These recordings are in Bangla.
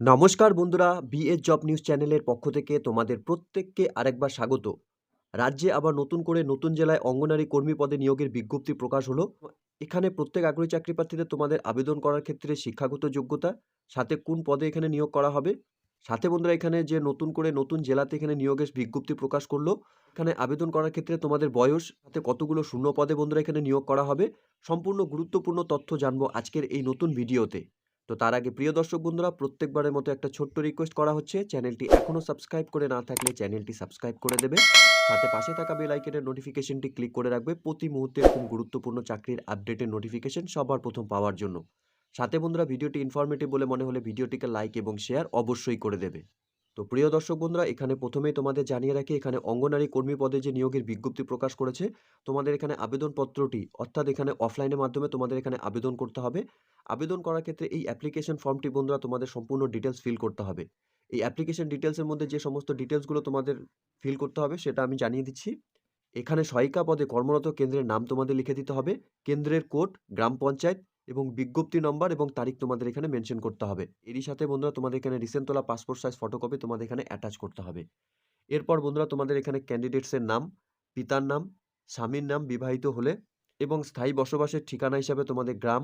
নমস্কার বন্ধুরা বিএস জব নিউজ চ্যানেলের পক্ষ থেকে তোমাদের প্রত্যেককে আরেকবার স্বাগত। রাজ্যে আবার নতুন করে নতুন জেলায় অঙ্গনারী কর্মী পদে নিয়োগের বিজ্ঞপ্তি প্রকাশ হলো। এখানে প্রত্যেক আগ্রহী চাকরি প্রার্থীদের তোমাদের আবেদন করার ক্ষেত্রে শিক্ষাগত যোগ্যতা, সাথে কোন পদে এখানে নিয়োগ করা হবে। সাথে বন্ধুরা, এখানে যে নতুন করে নতুন জেলাতে এখানে নিয়োগের বিজ্ঞপ্তি প্রকাশ করল, এখানে আবেদন করার ক্ষেত্রে তোমাদের বয়স, সাথে কতগুলো শূন্য পদে বন্ধুরা এখানে নিয়োগ করা হবে। সম্পূর্ণ গুরুত্বপূর্ণ তথ্য জানব আজকের এই নতুন ভিডিওতে। তো তার আগে প্রিয় দর্শক বন্ধুরা, প্রত্যেকবারের মতো একটা ছোট্ট রিকোয়েস্ট করা হচ্ছে। চ্যানেলটি এখনও সাবস্ক্রাইব করে না থাকলে চ্যানেলটি সাবস্ক্রাইব করে দেবে। সাথে পাশে থাকা বেল আইকনের নোটিফিকেশনটি ক্লিক করে রাখবে। প্রতি মুহূর্তে এরকম গুরুত্বপূর্ণ চাকরির আপডেটের নোটিফিকেশন সবার প্রথম পাওয়ার জন্য। সাথে বন্ধুরা, ভিডিওটি ইনফরমেটিভ বলে মনে হলে ভিডিওটিকে লাইক এবং শেয়ার অবশ্যই করে দেবে। তো প্রিয় দর্শক বন্ধুরা, এখানে প্রথমেই তোমাদের জানিয়ে রাখি, এখানে অঙ্গনারী কর্মী পদে যে নিয়োগের বিজ্ঞপ্তি প্রকাশ করেছে, তোমাদের এখানে আবেদনপত্রটি অর্থাৎ এখানে অফলাইনের মাধ্যমে তোমাদের এখানে আবেদন করতে হবে। আবেদন করার ক্ষেত্রে এই অ্যাপ্লিকেশন ফর্মটি বন্ধুরা তোমাদের সম্পূর্ণ ডিটেলস ফিল করতে হবে। এই অ্যাপ্লিকেশন ডিটেলসের মধ্যে যে সমস্ত ডিটেলসগুলো তোমাদের ফিল করতে হবে, সেটা আমি জানিয়ে দিচ্ছি। এখানে সহায়িকা পদে কর্মরত কেন্দ্রের নাম তোমাদের লিখে দিতে হবে। কেন্দ্রের কোড, গ্রাম পঞ্চায়েত এবং বিজ্ঞপ্তি নম্বর এবং তারিখ তোমাদের এখানে মেনশন করতে হবে। এরই সাথে বন্ধুরা তোমাদের এখানে রিসেন্ট তোলা পাসপোর্ট সাইজ ফটোকপি তোমাদের এখানে অ্যাটাচ করতে হবে। এরপর বন্ধুরা তোমাদের এখানে ক্যান্ডিডেটসের নাম, পিতার নাম, স্বামীর নাম বিবাহিত হলে এবং স্থায়ী বসবাসের ঠিকানা হিসাবে তোমাদের গ্রাম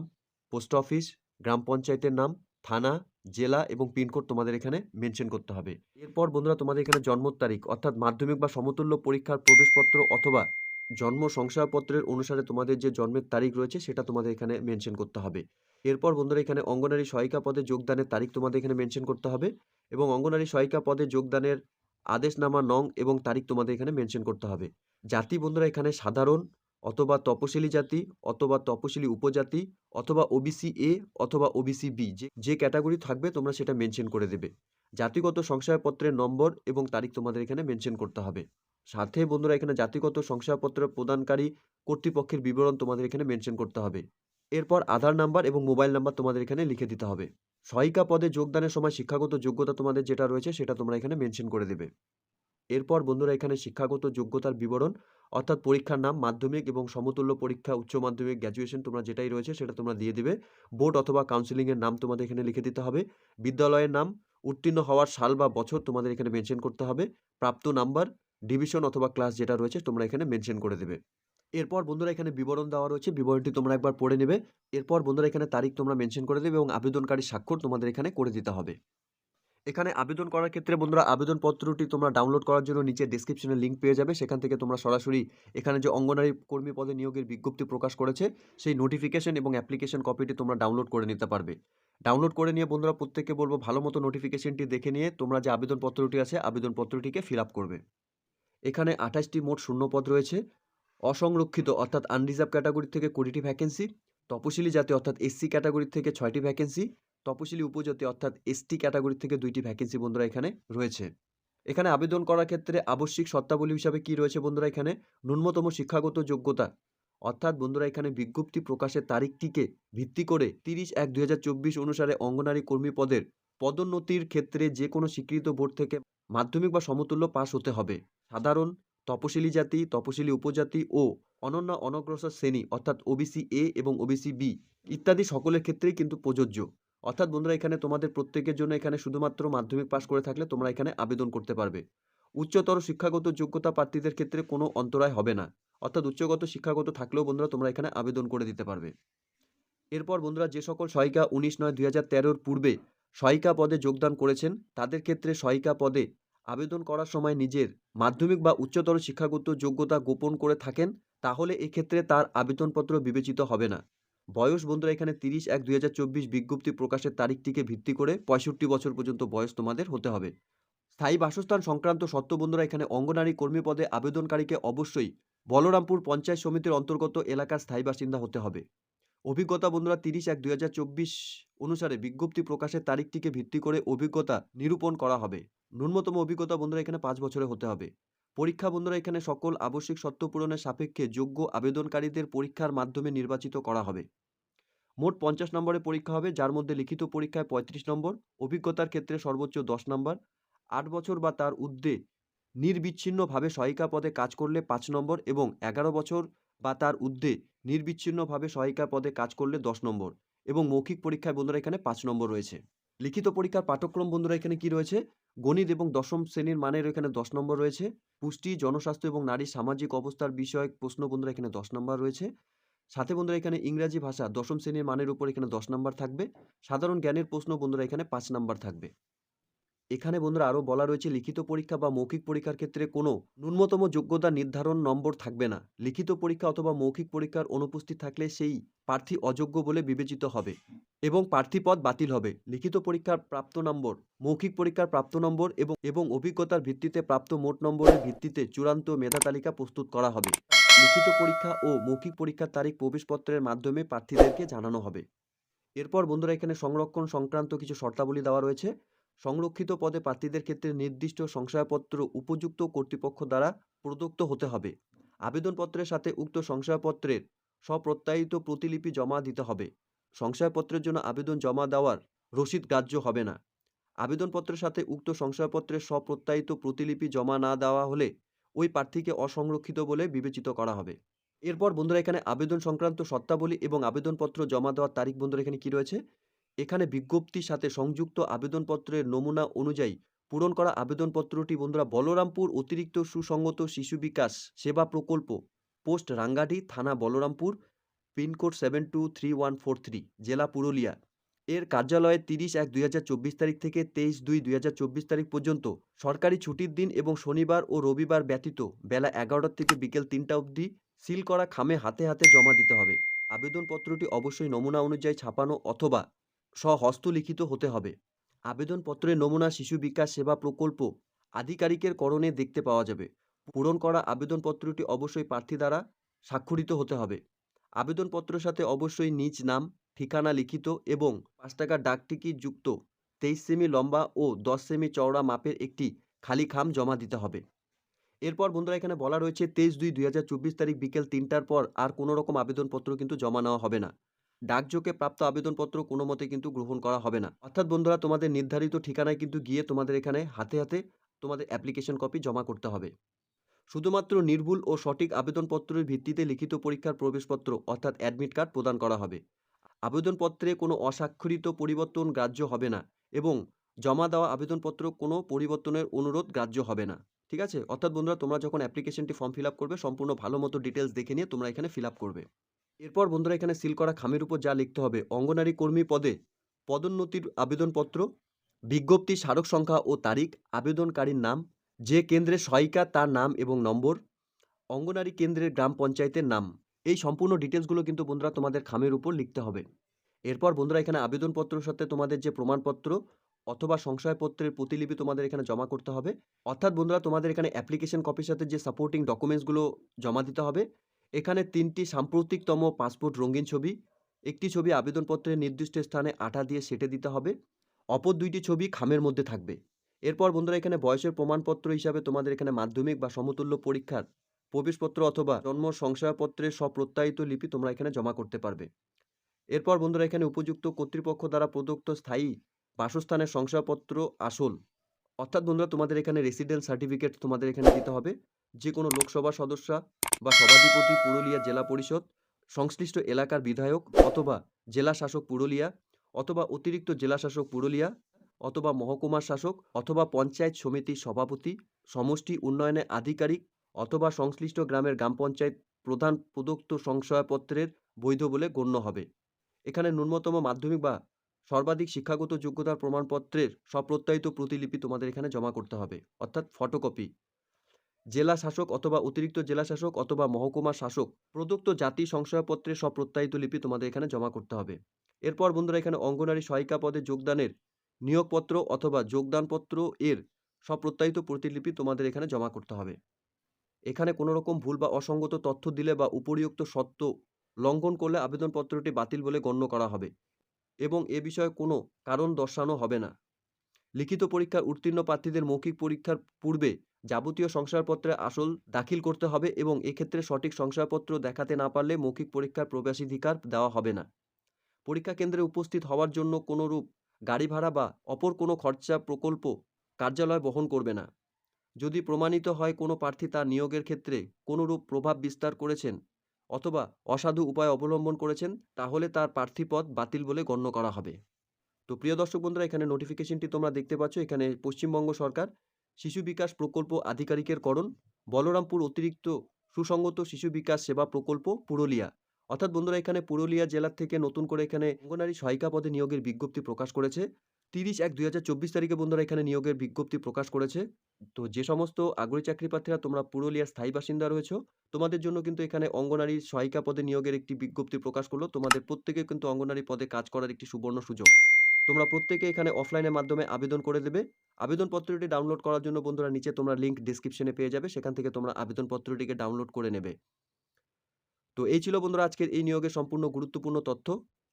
পোস্ট অফিস গ্রাম পঞ্চায়েতের নাম, থানা, জেলা এবং পিনকোড তোমাদের এখানে মেনশন করতে হবে। এরপর বন্ধুরা তোমাদের এখানে জন্ম তারিখ অর্থাৎ মাধ্যমিক বা সমতুল্য পরীক্ষার প্রবেশপত্র অথবা জন্ম শংসাপত্রের অনুসারে তোমাদের যে জন্মের তারিখ রয়েছে, সেটা তোমাদের এখানে মেনশন করতে হবে। এরপর বন্ধুরা, এখানে অঙ্গনারী সহায়িকা পদে যোগদানের তারিখ তোমাদের এখানে মেনশন করতে হবে এবং অঙ্গনারী সহায়িকা পদে যোগদানের আদেশনামা নং এবং তারিখ তোমাদের এখানে মেনশন করতে হবে। জাতি বন্ধুরা, এখানে সাধারণ অথবা তপশিলি জাতি অথবা তপশিলি উপজাতি অথবা ওবিসি এ অথবা ওবিসি বি যে যে ক্যাটাগরি থাকবে তোমরা সেটা মেনশন করে দেবে। জাতিগত শংসাপত্রের নম্বর এবং তারিখ তোমাদের এখানে মেনশন করতে হবে। সাথে বন্ধুরা এখানে জাতিগত শংসাপত্র প্রদানকারী কর্তৃপক্ষের বিবরণ তোমাদের এখানে মেনশন করতে হবে। এরপর আধার নাম্বার এবং মোবাইল নাম্বার তোমাদের এখানে লিখে দিতে হবে। সহায়িকা পদে যোগদানের সময় শিক্ষাগত যোগ্যতা তোমাদের যেটা রয়েছে সেটা তোমরা এখানে মেনশন করে দেবে। এরপর বন্ধুরা এখানে শিক্ষাগত যোগ্যতার বিবরণ অর্থাৎ পরীক্ষার নাম, মাধ্যমিক এবং সমতুল্য পরীক্ষা, উচ্চ মাধ্যমিক গ্র্যাজুয়েশন তোমরা যেটাই রয়েছে সেটা তোমরা দিয়ে দিবে। বোর্ড অথবা কাউন্সিলিংয়ের নাম তোমাদের এখানে লিখে দিতে হবে। বিদ্যালয়ের নাম উত্তীর্ণ হওয়ার সাল বা বছর তোমাদের এখানে মেনশন করতে হবে। প্রাপ্ত নাম্বার ডিভিশন অথবা ক্লাস যেটা রয়েছে, তোমরা এখানে মেনশন করে দেবে। এরপর বন্ধুরা এখানে বিবরণ দেওয়া রয়েছে, বিবরণটি তোমরা একবার পড়ে নেবে। এরপর বন্ধুরা এখানে তারিখ তোমরা মেনশন করে দেবে এবং আবেদনকারী স্বাক্ষর তোমাদের এখানে করে দিতে হবে। এখানে আবেদন করার ক্ষেত্রে বন্ধুরা আবেদনপত্রটি তোমরা ডাউনলোড করার জন্য নিচে ডিসক্রিপশনে লিঙ্ক পেয়ে যাবে। সেখান থেকে তোমরা সরাসরি এখানে যে অঙ্গনারী কর্মী পদে নিয়োগের বিজ্ঞপ্তি প্রকাশ করেছে, সেই নোটিফিকেশন এবং অ্যাপ্লিকেশন কপিটি তোমরা ডাউনলোড করে নিতে পারবে। ডাউনলোড করে নিয়ে বন্ধুরা প্রত্যেককে বলব ভালো মতো নোটিফিকেশনটি দেখে নিয়ে তোমরা যে আবেদনপত্রটি আছে, আবেদনপত্রটিকে ফিল আপ করবে। এখানে আঠাশটি মোট শূন্য পদ রয়েছে। অসংরক্ষিত, অর্থাৎ আনরিজার্ভ ক্যাটাগরি থেকে কুড়িটি ভ্যাকেন্সি তপশিলি জাতি, অর্থাৎ এসসি ক্যাটাগরি থেকে ছয়টি ভ্যাকেন্সি তপশিলি উপজাতি, অর্থাৎ এসটি ক্যাটাগরি থেকে দুইটি ভ্যাকেন্সি বন্ধুরা এখানে রয়েছে। এখানে আবেদন করার ক্ষেত্রে আবশ্যিক শর্তাবলী হিসাবে কি রয়েছে বন্ধুরা এখানে? ন্যূনতম শিক্ষাগত যোগ্যতা। অর্থাৎ বন্ধুরা এখানে বিজ্ঞপ্তি প্রকাশের তারিখটিকে ভিত্তি করে তিরিশ এক দুই অনুসারে অঙ্গনারী কর্মী পদের পদোন্নতির ক্ষেত্রে যে কোনো স্বীকৃত বোর্ড থেকে মাধ্যমিক বা সমতুল্য পাশ হতে হবে। সাধারণ, তপশিলি জাতি, তপশিলি উপজাতি ও অনন্য অনগ্রসর শ্রেণি অর্থাৎ ওবিসি এ এবং ওবিসি বি ইত্যাদি সকলের ক্ষেত্রেই কিন্তু প্রযোজ্য। অর্থাৎ বন্ধুরা, এখানে তোমাদের প্রত্যেকের জন্য এখানে শুধুমাত্র মাধ্যমিক পাশ করে থাকলে তোমরা এখানে আবেদন করতে পারবে। উচ্চতর শিক্ষাগত যোগ্যতা প্রার্থীদের ক্ষেত্রে কোনো অন্তরায় হবে না। অর্থাৎ উচ্চগত শিক্ষাগত থাকলেও বন্ধুরা, তোমরা এখানে আবেদন করে দিতে পারবে। এরপর বন্ধুরা, যে সকল সহায়িকা উনিশ নয় দুই হাজার তেরোর পূর্বে সহায়িকা পদে যোগদান করেছেন, তাদের ক্ষেত্রে সহায়িকা পদে আবেদন করার সময় নিজের মাধ্যমিক বা উচ্চতর শিক্ষাগত যোগ্যতা গোপন করে থাকেন, তাহলে এক্ষেত্রে তার আবেদনপত্র বিবেচিত হবে না। বয়স বন্ধুরা, এখানে তিরিশ এক দুই বিজ্ঞপ্তি প্রকাশের তারিখটিকে ভিত্তি করে পঁয়ষট্টি বছর পর্যন্ত বয়স তোমাদের হতে হবে। স্থায়ী বাসস্থান সংক্রান্ত সত্য বন্ধুরা, এখানে অঙ্গনারী কর্মী পদে আবেদনকারীকে অবশ্যই বলরামপুর পঞ্চায়েত সমিতির অন্তর্গত এলাকার স্থায়ী বাসিন্দা হতে হবে। অভিজ্ঞতা বন্ধুরা তিরিশ এক দুই অনুসারে বিজ্ঞপ্তি প্রকাশের তারিখটিকে ভিত্তি করে অভিজ্ঞতা নিরূপণ করা হবে। ন্যূনতম অভিজ্ঞতা বন্ধুরা এখানে পাঁচ বছরে হতে হবে। পরীক্ষা বন্ধুরা এখানে সকল আবশ্যিক সত্ত্ব পূরণের সাপেক্ষে যোগ্য আবেদনকারীদের পরীক্ষার মাধ্যমে নির্বাচিত করা হবে। মোট পঞ্চাশ নম্বরের পরীক্ষা হবে, যার মধ্যে লিখিত পরীক্ষায় পঁয়ত্রিশ নম্বর, অভিজ্ঞতার ক্ষেত্রে সর্বোচ্চ দশ নম্বর, আট বছর বা তার ঊর্ধ্বে নির্বিচ্ছিন্নভাবে সহায়িকা পদে কাজ করলে পাঁচ নম্বর এবং এগারো বছর বা তার ঊর্ধ্বে নির্বিচ্ছিন্নভাবে সহায়িকা পদে কাজ করলে দশ নম্বর এবং মৌখিক পরীক্ষায় বন্ধুরা এখানে পাঁচ নম্বর রয়েছে। লিখিত পরীক্ষার পাঠ্যক্রম বন্ধুরা এখানে কি রয়েছে? গণিত এবং দশম শ্রেণির মানের এখানে দশ নম্বর রয়েছে। পুষ্টি, জনস্বাস্থ্য এবং নারীর সামাজিক অবস্থার বিষয়ক প্রশ্ন বন্ধুরা এখানে দশ নম্বর রয়েছে। সাথে বন্ধুরা এখানে ইংরাজি ভাষা দশম শ্রেণির মানের উপর এখানে দশ নম্বর থাকবে। সাধারণ জ্ঞানের প্রশ্ন বন্ধুরা এখানে পাঁচ নম্বর থাকবে। এখানে বন্ধুরা আরও বলা রয়েছে, লিখিত পরীক্ষা বা মৌখিক পরীক্ষার ক্ষেত্রে কোনো ন্যূনতম যোগ্যতা নির্ধারণ নম্বর থাকবে না। লিখিত পরীক্ষা অথবা মৌখিক পরীক্ষার অনুপস্থিত থাকলে সেই প্রার্থী অযোগ্য বলে বিবেচিত হবে এবং প্রার্থী পদ বাতিল হবে। লিখিত পরীক্ষার প্রাপ্ত নম্বর, মৌখিক পরীক্ষার প্রাপ্ত নম্বর এবং এবং অভিজ্ঞতার ভিত্তিতে প্রাপ্ত মোট নম্বরের ভিত্তিতে চূড়ান্ত মেধা তালিকা প্রস্তুত করা হবে। লিখিত পরীক্ষা ও মৌখিক পরীক্ষার তারিখ প্রবেশপত্রের মাধ্যমে প্রার্থীদেরকে জানানো হবে। এরপর বন্ধুরা এখানে সংরক্ষণ সংক্রান্ত কিছু শর্তাবলী দেওয়া রয়েছে। সংরক্ষিত পদে প্রার্থীদের ক্ষেত্রে নির্দিষ্ট শংসাপত্র উপযুক্ত কর্তৃপক্ষ দ্বারা প্রদত্ত হতে হবে। আবেদনপত্রের সাথে উক্ত শংসাপত্রের স্বপ্রত্যায়িত প্রতিলিপি জমা দিতে হবে। শংসাপত্রের জন্য আবেদন জমা দেওয়ার রসিদ গ্রাহ্য হবে না। আবেদনপত্রের সাথে উক্ত শংসাপত্রের স্বপ্রত্যায়িত প্রতিলিপি জমা না দেওয়া হলে ওই প্রার্থীকে অসংরক্ষিত বলে বিবেচিত করা হবে। এরপর বন্ধুরা এখানে আবেদন সংক্রান্ত শর্তাবলী এবং আবেদনপত্র জমা দেওয়ার তারিখ বন্ধুরা এখানে কি রয়েছে? এখানে বিজ্ঞপ্তির সাথে সংযুক্ত আবেদনপত্রের নমুনা অনুযায়ী পূরণ করা আবেদনপত্রটি বন্ধুরা বলরামপুর অতিরিক্ত সুসংগত শিশু বিকাশ সেবা প্রকল্প, পোস্ট রাঙ্গাডি, থানা Balarampur, pincode seven two three one four three, জেলা পুরুলিয়া। এর কার্যালয়ে তিরিশ এক দুই তারিখ থেকে তেইশ দুই দুই হাজার চব্বিশ তারিখ পর্যন্ত সরকারি ছুটির দিন এবং শনিবার ও রবিবার ব্যতীত বেলা এগারোটা থেকে বিকেল তিনটা অবধি সিল করা খামে হাতে হাতে জমা দিতে হবে। আবেদনপত্রটি অবশ্যই নমুনা অনুযায়ী ছাপানো অথবা স্বহস্তলিখিত হতে হবে। আবেদনপত্রের নমুনা, শিশু বিকাশ সেবা প্রকল্প আধিকারিকের করণে দেখতে পাওয়া যাবে। পূরণ করা আবেদনপত্রটি অবশ্যই প্রার্থী দ্বারা স্বাক্ষরিত হতে হবে। আবেদনপত্রের সাথে অবশ্যই নিজ নাম, ঠিকানা লিখিত এবং পাঁচ টাকার ডাকটিকিট যুক্ত তেইশ সেমি লম্বা ও দশ সেমি চওড়া মাপের একটি খালি খাম জমা দিতে হবে। এরপর বন্ধুরা, এখানে বলা রয়েছে, তেইশ দুই দুই তারিখ বিকেল তিনটার পর আর কোনো রকম আবেদনপত্র কিন্তু জমা নেওয়া হবে না। ডাকযোগে প্রাপ্ত আবেদনপত্র কোনো মতে কিন্তু গ্রহণ করা হবে না। অর্থাৎ বন্ধুরা, তোমাদের নির্ধারিত ঠিকানায় কিন্তু গিয়ে তোমাদের এখানে হাতে হাতে তোমাদের অ্যাপ্লিকেশন কপি জমা করতে হবে। শুধুমাত্র নির্ভুল ও সঠিক আবেদনপত্রের ভিত্তিতে লিখিত পরীক্ষার প্রবেশপত্র অর্থাৎ অ্যাডমিট কার্ড প্রদান করা হবে। আবেদনপত্রে কোনো অস্বাক্ষরিত পরিবর্তন গ্রাহ্য হবে না এবং জমা দেওয়া আবেদনপত্র কোনো পরিবর্তনের অনুরোধ গ্রাহ্য হবে না। ঠিক আছে? অর্থাৎ বন্ধুরা, তোমরা যখন অ্যাপ্লিকেশনটি ফর্ম ফিল করবে, সম্পূর্ণ ভালো মতো ডিটেলস দেখে নিয়ে তোমরা এখানে ফিল করবে। এরপর বন্ধুরা এখানে সিল করা খামের উপর যা লিখতে হবে, অঙ্গনারী কর্মী পদে পদোন্নতির আবেদনপত্র, বিজ্ঞপ্তি স্মারক সংখ্যা ও তারিখ, আবেদনকারীর নাম, যে কেন্দ্রে সহায়িকা, তার নাম এবং নম্বর, অঙ্গনারী কেন্দ্রের গ্রাম পঞ্চায়েতের নাম। এই সম্পূর্ণ ডিটেলসগুলো কিন্তু বন্ধুরা তোমাদের খামের উপর লিখতে হবে। এরপর বন্ধুরা এখানে আবেদনপত্রের সাথে তোমাদের যে প্রমাণপত্র অথবা সংশয়পত্রের প্রতিলিপি তোমাদের এখানে জমা করতে হবে। অর্থাৎ বন্ধুরা তোমাদের এখানে অ্যাপ্লিকেশন কপির সাথে যে সাপোর্টিং ডকুমেন্টসগুলো জমা দিতে হবে এখানে তিনটি সাম্প্রতিকতম পাসপোর্ট রঙিন ছবি, একটি ছবি আবেদনপত্রের নির্দিষ্ট স্থানে আঠা দিয়ে সেটে দিতে হবে, অপর দুইটি ছবি খামের মধ্যে থাকবে। এরপর বন্ধুরা, এখানে বয়সের প্রমাণপত্র হিসাবে তোমাদের এখানে মাধ্যমিক বা সমতুল্য পরীক্ষার প্রবেশপত্র অথবা জন্ম সংশয়পত্রের স্বপ্রত্যায়িত লিপি তোমরা এখানে জমা করতে পারবে। এরপর বন্ধুরা, এখানে উপযুক্ত কর্তৃপক্ষ দ্বারা প্রদত্ত স্থায়ী বাসস্থানের শংসাপত্র আসল অর্থাৎ বন্ধুরা, তোমাদের এখানে রেসিডেন্স সার্টিফিকেট তোমাদের এখানে দিতে হবে। যে কোনো লোকসভা সদস্যা বা সভাধিপতি, পুরুলিয়া জেলা পরিষদ, সংশ্লিষ্ট এলাকার বিধায়ক অথবা জেলা শাসক পুরুলিয়া, অথবা অতিরিক্ত জেলা শাসক পুরুলিয়া, অথবা মহকুমা শাসক, অথবা পঞ্চায়েত সমিতির সভাপতি, সমষ্টি উন্নয়নে আধিকারিক, অথবা সংশ্লিষ্ট গ্রামের গ্রাম পঞ্চায়েত প্রধান প্রদত্ত সংশয়পত্রের বৈধ বলে গণ্য হবে। এখানে ন্যূনতম মাধ্যমিক বা সর্বাধিক শিক্ষাগত যোগ্যতার প্রমাণপত্রের স্বপ্রত্যায়িত প্রতিলিপি তোমাদের এখানে জমা করতে হবে, অর্থাৎ ফটোকপি জেলা শাসক অথবা অতিরিক্ত জেলা শাসক অথবা মহকুমা শাসক, প্রদত্ত জাতি সংশয়পত্রের স্বপ্রত্যায়িত লিপি তোমাদের এখানে জমা করতে হবে। এরপর বন্ধুরা এখানে অঙ্গনারী সহায়িকা পদে যোগদানের নিয়োগপত্র অথবা যোগদানপত্র এর স্বপ্রত্যায়িত প্রতিলিপি তোমাদের এখানে জমা করতে হবে। এখানে কোনো রকম ভুল বা অসঙ্গত তথ্য দিলে বা উপরিউক্ত সত্য লঙ্ঘন করলে আবেদনপত্রটি বাতিল বলে গণ্য করা হবে। এবং এ বিষয়ে কোনো কারণ দর্শানো হবে না। লিখিত পরীক্ষার উত্তীর্ণ প্রার্থীদের মৌখিক পরীক্ষার পূর্বে যাবতীয় শংসাপত্রে আসল দাখিল করতে হবে এবং এক্ষেত্রে সঠিক শংসাপত্র দেখাতে না পারলে মৌখিক পরীক্ষার প্রবেশাধিকার দেওয়া হবে না। পরীক্ষা কেন্দ্রে উপস্থিত হওয়ার জন্য কোনো রূপ গাড়ি ভাড়া বা অপর কোনো খরচা প্রকল্প কার্যালয় বহন করবে না। যদি প্রমাণিত হয় কোনো প্রার্থী তার নিয়োগের ক্ষেত্রে কোনোরূপ প্রভাব বিস্তার করেছেন অথবা অসাধু উপায় অবলম্বন করেছেন, তাহলে তার প্রার্থীপদ বাতিল বলে গণ্য করা হবে। তো প্রিয় দর্শক বন্ধুরা, এখানে নোটিফিকেশনটি তোমরা দেখতে পাচ্ছ। এখানে পশ্চিমবঙ্গ সরকার শিশু বিকাশ প্রকল্প আধিকারিকের করণ, বলরামপুর অতিরিক্ত সুসংগত শিশু বিকাশ সেবা প্রকল্প পুরুলিয়া। অর্থাৎ বন্ধুরা, এখানে পুরুলিয়া জেলার থেকে নতুন করে এখানে অঙ্গনারী সহায়িকা পদে নিয়োগের বিজ্ঞপ্তি প্রকাশ করেছে। তিরিশ এক দুই হাজার চব্বিশ তারিখে বন্ধুরা এখানে নিয়োগের বিজ্ঞপ্তি প্রকাশ করেছে। তো যে সমস্ত আগ্রহী চাকরি প্রার্থীরা তোমরা পুরুলিয়ার স্থায়ী বাসিন্দা রয়েছে, তোমাদের জন্য কিন্তু এখানে অঙ্গনারী সহায়িকা পদে নিয়োগের একটি বিজ্ঞপ্তি প্রকাশ করল। তোমাদের প্রত্যেকে কিন্তু অঙ্গনারী পদে কাজ করার একটি সুবর্ণ সুযোগ। তোমরা প্রত্যেকে এখানে অফলাইনের মাধ্যমে আবেদন করে দেবে। আবেদনপত্রটি ডাউনলোড করার জন্য বন্ধুরা নিচে তোমরা লিঙ্ক ডিসক্রিপশনে পেয়ে যাবে। সেখান থেকে তোমরা আবেদনপত্রটিকে ডাউনলোড করে নেবে। তো এই ছিল বন্ধুরা আজকের এই নিয়োগের সম্পূর্ণ গুরুত্বপূর্ণ তথ্য।